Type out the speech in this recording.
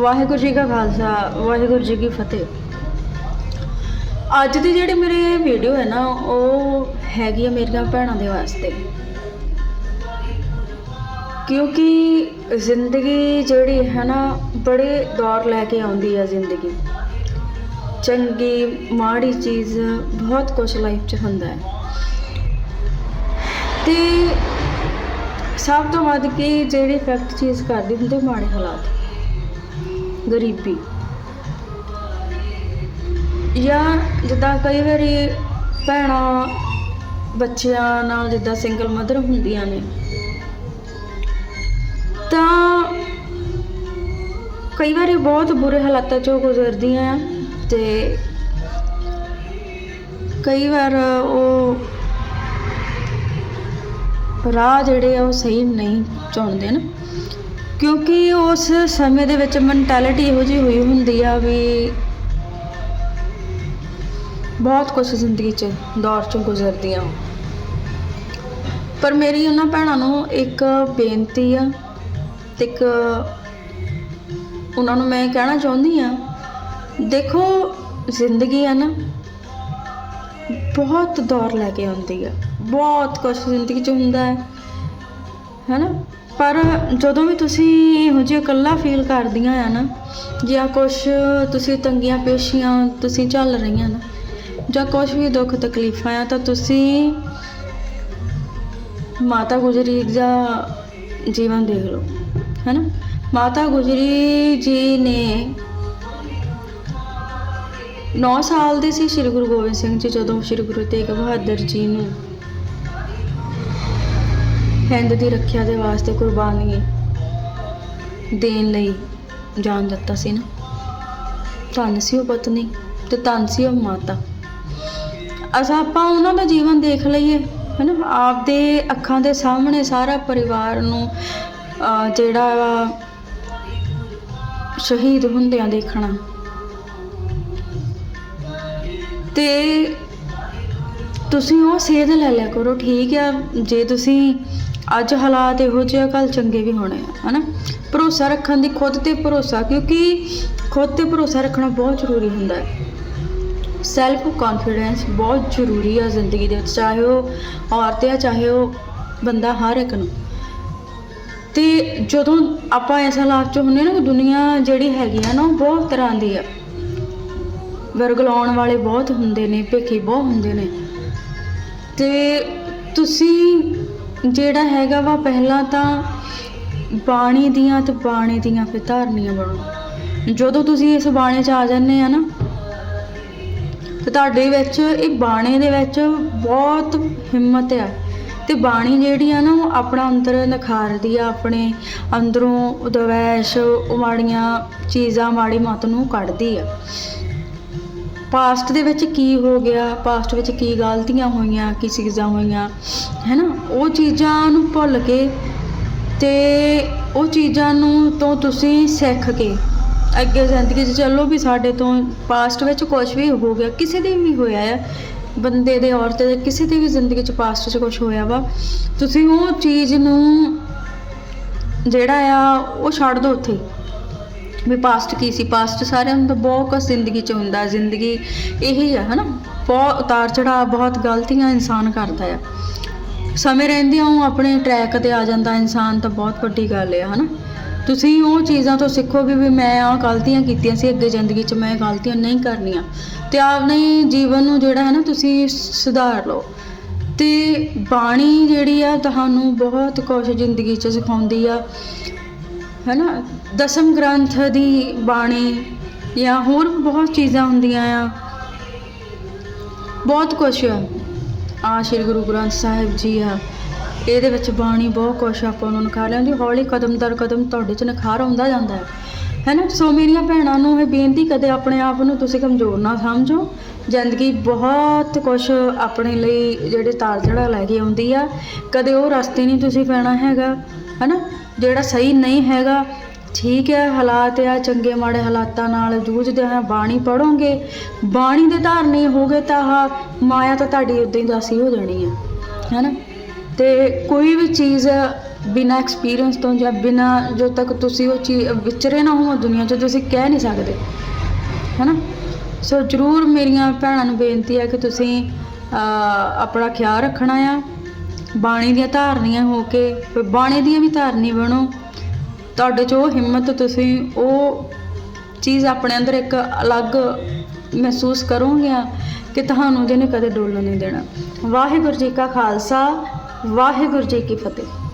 ਵਾਹਿਗੁਰੂ ਜੀ ਕਾ ਖਾਲਸਾ, ਵਾਹਿਗੁਰੂ ਜੀ ਕੀ ਫਤਿਹ। ਅੱਜ ਦੀ ਜਿਹੜੀ ਮੇਰੀ ਵੀਡੀਓ ਹੈ ਨਾ, ਉਹ ਹੈਗੀ ਆ ਮੇਰੀਆਂ ਭੈਣਾਂ ਦੇ ਵਾਸਤੇ। ਕਿਉਂਕਿ ਜ਼ਿੰਦਗੀ ਜਿਹੜੀ ਹੈ ਨਾ, ਬੜੇ ਦੌਰ ਲੈ ਕੇ ਆਉਂਦੀ ਹੈ ਜ਼ਿੰਦਗੀ। ਚੰਗੀ, ਮਾੜੀ ਚੀਜ਼ ਬਹੁਤ ਕੁਝ ਲਾਈਫ 'ਚ ਹੁੰਦਾ ਹੈ। ਤੇ ਸਭ ਤੋਂ ਵੱਧ ਕੇ ਜਿਹੜੀ ਇਫੈਕਟ ਚੀਜ਼ ਕਰਦੀ ਹੁੰਦੇ ਮਾੜੇ ਹਾਲਾਤ। ਗਰੀਬੀ। ਜਾਂ ਜਿੱਦਾਂ ਕਈ ਵਾਰੀ ਭੈਣਾਂ ਬੱਚਿਆਂ ਨਾਲ ਜਿੱਦਾਂ ਸਿੰਗਲ ਮਦਰ ਹੁੰਦੀਆਂ ਨੇ, ਤਾਂ ਕਈ ਵਾਰੀ ਬਹੁਤ ਬੁਰੇ ਹਾਲਾਤਾਂ ਚੋਂ ਗੁਜ਼ਰਦੀਆਂ ਆ ਤੇ ਕਈ ਵਾਰ ਉਹ ਰਾਹ ਜਿਹੜੇ ਆ ਉਹ ਸਹੀ ਨਹੀਂ ਚੁਣਦੇ ਨਾ। ਕਿਉਂਕਿ ਉਸ ਸਮੇਂ ਦੇ ਵਿੱਚ ਮੈਂਟੈਲਿਟੀ ਇਹੋ ਜਿਹੀ ਹੋਈ ਹੁੰਦੀ ਆ ਵੀ ਬਹੁਤ ਕੁਝ ਜ਼ਿੰਦਗੀ 'ਚ ਦੌਰ 'ਚੋਂ ਗੁਜ਼ਰਦੀਆਂ। ਪਰ ਮੇਰੀ ਉਹਨਾਂ ਭੈਣਾਂ ਨੂੰ ਇੱਕ ਬੇਨਤੀ ਆ ਤੇ ਇੱਕ ਉਹਨਾਂ ਨੂੰ ਮੈਂ ਕਹਿਣਾ ਚਾਹੁੰਦੀ ਆ, ਦੇਖੋ ਜ਼ਿੰਦਗੀ ਆ ਨਾ, ਬਹੁਤ ਦੌਰ ਲੈ ਕੇ ਆਉਂਦੀ ਆ, ਬਹੁਤ ਕੁਝ ਜ਼ਿੰਦਗੀ 'ਚ ਹੁੰਦਾ ਹੈ, ਹੈਨਾ? ਪਰ ਜਦੋਂ ਵੀ ਤੁਸੀਂ ਇਹੋ ਜਿਹਾ ਇਕੱਲਾ ਫੀਲ ਕਰਦੀਆਂ ਆ ਨਾ, ਜਾਂ ਕੁਝ ਤੁਸੀਂ ਤੰਗੀਆਂ ਪੇਸ਼ੀਆਂ ਤੁਸੀਂ ਝੱਲ ਰਹੀਆਂ ਨਾ, ਜਾਂ ਕੁਝ ਵੀ ਦੁੱਖ ਤਕਲੀਫਾਂ ਆ, ਤਾਂ ਤੁਸੀਂ ਮਾਤਾ ਗੁਜਰੀ ਦਾ ਜੀਵਨ ਦੇਖ ਲਓ, ਹੈਨਾ? ਮਾਤਾ ਗੁਜਰੀ ਜੀ ਨੇ 9 ਸਾਲ ਦੇ ਸੀ ਸ੍ਰੀ ਗੁਰੂ ਗੋਬਿੰਦ ਸਿੰਘ ਜੀ, ਜਦੋਂ ਸ੍ਰੀ ਗੁਰੂ ਤੇਗ ਬਹਾਦਰ ਜੀ ਨੂੰ ਹਿੰਦ ਦੀ ਰੱਖਿਆ ਦੇ ਵਾਸਤੇ ਕੁਰਬਾਨੀ ਦੇਣ ਲਈ ਜਾਨ ਦਿੱਤਾ ਸੀ ਨਾ। ਧੰਨ ਸੀ ਉਹ ਪਤਨੀ ਤੇ ਧੰਨ ਸੀ ਉਹ ਮਾਤਾ। ਅਸਾਂ ਆਪਾਂ ਉਹਨਾਂ ਦਾ ਜੀਵਨ ਦੇਖ ਲਈਏ ਹੈਨਾ? ਆਪਦੇ ਅੱਖਾਂ ਦੇ ਸਾਹਮਣੇ ਸਾਰਾ ਪਰਿਵਾਰ ਨੂੰ ਅਹ, ਜਿਹੜਾ ਵਾ ਸ਼ਹੀਦ ਹੁੰਦਿਆਂ ਦੇਖਣਾ। ਤੇ ਤੁਸੀਂ ਉਹ ਸੇਧ ਲੈ ਲਿਆ ਕਰੋ ਠੀਕ ਆ? ਜੇ ਤੁਸੀਂ ਅੱਜ ਹਾਲਾਤ ਇਹੋ ਜਿਹੇ ਕੱਲ ਚੰਗੇ ਵੀ ਹੋਣੇ ਆ, ਹਨਾ? ਭਰੋਸਾ ਰੱਖਣ ਦੀ ਖੁਦ ਤੇ ਭਰੋਸਾ, ਕਿਉਂਕਿ ਖੁਦ ਤੇ ਭਰੋਸਾ ਰੱਖਣਾ ਬਹੁਤ ਜ਼ਰੂਰੀ ਹੁੰਦਾ ਹੈ। ਸੈਲਫ ਕੌਨਫੀਡੈਂਸ ਬਹੁਤ ਜ਼ਰੂਰੀ ਆ ਜ਼ਿੰਦਗੀ ਦੇ ਵਿੱਚ, ਚਾਹੇ ਉਹ ਔਰਤ ਆ, ਚਾਹੇ ਉਹ ਬੰਦਾ ਹਰ ਇੱਕ ਨੂੰ। ਤੇ ਜਦੋਂ ਆਪਾਂ ਇਸ ਹਾਲਾਤ 'ਚ ਹੁੰਦੇ ਨਾ ਕਿ ਦੁਨੀਆ ਜਿਹੜੀ ਹੈਗੀ ਆ ਨਾ, ਉਹ ਬਹੁਤ ਤਰ੍ਹਾਂ ਦੀ ਆ। ਵਰਗਲਾਉਣ ਵਾਲੇ ਬਹੁਤ ਹੁੰਦੇ ਨੇ, ਭੇਖੇ ਬਹੁਤ ਹੁੰਦੇ ਨੇ। ਤੇ ਤੁਸੀਂ ਜਿਹੜਾ ਹੈਗਾ ਵਾ ਪਹਿਲਾਂ ਤਾਂ ਬਾਣੀ ਦੀਆਂ ਤੇ ਬਾਣੀ ਦੀਆਂ ਫਿਰ ਧਾਰਨੀਆਂ ਬਣੋ। ਜਦੋਂ ਤੁਸੀਂ ਇਸ ਬਾਣੇ 'ਚ ਆ ਜਾਂਦੇ ਆ ਨਾ, ਤੇ ਤੁਹਾਡੇ ਵਿੱਚ, ਇਹ ਬਾਣੇ ਦੇ ਵਿੱਚ ਬਹੁਤ ਹਿੰਮਤ ਆ। ਤੇ ਬਾਣੀ ਜਿਹੜੀ ਆ ਨਾ, ਉਹ ਆਪਣਾ ਅੰਦਰ ਨਿਖਾਰਦੀ ਆ, ਆਪਣੇ ਅੰਦਰੋਂ ਦਵੈਸ਼ ਉਹ ਮਾੜੀਆਂ ਚੀਜ਼ਾਂ ਮਾੜੀ ਮਤ ਨੂੰ ਕੱਢਦੀ ਆ। ਪਾਸਟ ਦੇ ਵਿੱਚ ਕੀ ਹੋ ਗਿਆ? ਪਾਸਟ ਵਿੱਚ ਕੀ ਗਲਤੀਆਂ ਹੋਈਆਂ? ਕੀ ਚੀਜ਼ਾਂ ਹੋਈਆਂ? ਹੈਨਾ? ਉਹ ਚੀਜ਼ਾਂ ਨੂੰ ਭੁੱਲ ਕੇ ਤੇ ਉਹ ਚੀਜ਼ਾਂ ਨੂੰ ਤੋਂ ਤੁਸੀਂ ਸਿੱਖ ਕੇ ਅੱਗੇ ਜ਼ਿੰਦਗੀ 'ਚ ਚੱਲੋ ਵੀ ਸਾਡੇ ਤੋਂ ਪਾਸਟ ਵਿੱਚ ਕੁਝ ਵੀ ਹੋ ਗਿਆ, ਕਿਸੇ ਦੇ ਵੀ ਹੋਇਆ ਆ। ਬੰਦੇ ਦੇ, ਔਰਤ ਦੇ, ਕਿਸੇ ਦੀ ਵੀ ਜ਼ਿੰਦਗੀ 'ਚ ਪਾਸਟ 'ਚ ਕੁਝ ਹੋਇਆ ਵਾ। ਤੁਸੀਂ ਉਹ ਚੀਜ਼ ਨੂੰ ਜਿਹੜਾ ਆ, ਉਹ ਛੱਡ ਦਿਓ ਉੱਥੇ। ਵੀ ਪਾਸਟ ਕੀ ਸੀ? ਪਾਸਟ ਸਾਰਿਆਂ ਨੂੰ ਤਾਂ ਬਹੁਤ ਕੁਝ ਜ਼ਿੰਦਗੀ 'ਚ ਹੁੰਦਾ, ਜ਼ਿੰਦਗੀ ਇਹੀ ਆ, ਹਨਾ? ਬਹੁਤ ਉਤਾਰ ਚੜਾ ਬਹੁਤ ਗਲਤੀਆਂ ਇਨਸਾਨ ਕਰਦਾ ਆ। ਸਮੇਂ ਰਹਿੰਦਿਆਂ ਉਹ ਆਪਣੇ ਟਰੈਕ ਤੇ ਆ ਜਾਂਦਾ, ਇਨਸਾਨ ਤਾਂ ਬਹੁਤ ਵੱਡੀ ਗੱਲ ਆ, ਹਨਾ? ਤੁਸੀਂ ਉਹ ਚੀਜ਼ਾਂ ਤੋਂ ਸਿੱਖੋ ਵੀ ਮੈਂ ਆਹ ਗਲਤੀਆਂ ਕੀਤੀਆਂ ਸੀ, ਅੱਗੇ ਜ਼ਿੰਦਗੀ 'ਚ ਮੈਂ ਗਲਤੀਆਂ ਨਹੀਂ ਕਰਨੀਆਂ। ਤੇ ਆਪਣੇ ਜੀਵਨ ਨੂੰ ਜਿਹੜਾ ਹੈ ਨਾ, ਤੁਸੀਂ ਸੁਧਾਰ ਲਓ। ਤੇ ਬਾਣੀ ਜਿਹੜੀ ਆ, ਤੁਹਾਨੂੰ ਬਹੁਤ ਕੁਝ ਜ਼ਿੰਦਗੀ 'ਚ ਸਿਖਾਉਂਦੀ ਆ। ਹੈਨਾ? ਦਸਮ ਗ੍ਰੰਥ ਦੀ ਬਾਣੀ ਜਾਂ ਹੋਰ ਵੀ ਬਹੁਤ ਚੀਜ਼ਾਂ ਹੁੰਦੀਆਂ ਆ। ਬਹੁਤ ਕੁਝ ਆ। ਆ ਸ਼੍ਰੀ ਗੁਰੂ ਗ੍ਰੰਥ ਸਾਹਿਬ ਜੀ ਆ। ਇਹਦੇ ਵਿੱਚ ਬਾਣੀ ਬਹੁਤ ਕੁਝ ਆਪਾਂ ਨੂੰ ਨਿਖਾਰ ਲਿਆਉਂਦੀ ਹੌਲੀ ਕਦਮ ਦਰ ਕਦਮ ਤੁਹਾਡੇ 'ਚ ਨਿਖਾਰ ਆਉਂਦਾ ਜਾਂਦਾ ਹੈ। ਹੈਨਾ? ਸੋ ਮੇਰੀਆਂ ਭੈਣਾਂ ਨੂੰ ਇਹ ਬੇਨਤੀ, ਕਦੇ ਆਪਣੇ ਆਪ ਨੂੰ ਤੁਸੀਂ ਕਮਜ਼ੋਰ ਨਾ ਸਮਝੋ। ਜ਼ਿੰਦਗੀ ਬਹੁਤ ਕੁਝ ਆਪਣੇ ਲਈ ਜਿਹੜੇ ਤਾਰ ਚੜਾ ਲੈ ਕੇ ਆਉਂਦੀ ਆ। ਕਦੇ ਉਹ ਰਸਤੇ ਨਹੀਂ ਤੁਸੀਂ ਪੈਣਾ ਹੈਗਾ। ਹੈਨਾ? ਜਿਹੜਾ ਸਹੀ ਨਹੀਂ ਹੈਗਾ, ਠੀਕ ਹੈ, ਹਾਲਾਤ ਆ, ਚੰਗੇ ਮਾੜੇ ਹਾਲਾਤਾਂ ਨਾਲ ਜੂਝਦੇ ਆ, ਬਾਣੀ ਪੜੋਗੇ ਬਾਣੀ ਦੇ ਧਾਰਨੀ ਹੋਗੇ ਤਾਂ ਆਹ ਮਾਇਆ ਤਾਂ ਤੁਹਾਡੀ ਉਦਾਂ ਹੀ ਦਾਸੀ ਹੋ ਜਾਣੀ ਆ, ਹੈਨਾ? ਤੇ ਕੋਈ ਵੀ ਚੀਜ਼ ਬਿਨਾਂ ਐਕਸਪੀਰੀਅੰਸ ਤੋਂ ਜਾਂ ਬਿਨਾਂ ਜੋ ਤੱਕ ਤੁਸੀਂ ਉਹ ਚੀਜ਼ ਵਿਚਰੇ ਨਾ ਹੋ ਦੁਨੀਆ 'ਚ, ਤੁਸੀਂ ਕਹਿ ਨਹੀਂ ਸਕਦੇ, ਹੈਨਾ? ਸੋ ਜਰੂਰ ਮੇਰੀਆਂ ਭੈਣਾਂ ਨੂੰ ਬੇਨਤੀ ਹੈ ਕਿ ਤੁਸੀਂ ਆਪਣਾ ਖਿਆਲ ਰੱਖਣਾ ਆ। ਬਾਣੀ ਦੀਆਂ ਧਾਰਨੀਆਂ ਹੋ ਕੇ, ਫਿਰ ਬਾਣੇ ਦੀਆਂ ਵੀ ਧਾਰਨੀ ਬਣੋ। ਤੁਹਾਡੇ 'ਚ ਉਹ ਹਿੰਮਤ ਤੁਸੀਂ, ਉਹ ਚੀਜ਼ ਆਪਣੇ ਅੰਦਰ ਇੱਕ ਅਲੱਗ ਮਹਿਸੂਸ ਕਰੋਗੇ ਕਿ ਤੁਹਾਨੂੰ ਜਿਹਨੇ ਕਦੇ ਡੋਲਣ ਨਹੀਂ ਦੇਣਾ। ਵਾਹਿਗੁਰੂ ਜੀ ਕਾ ਖਾਲਸਾ, ਵਾਹਿਗੁਰੂ ਜੀ ਕੀ ਫਤਿਹ।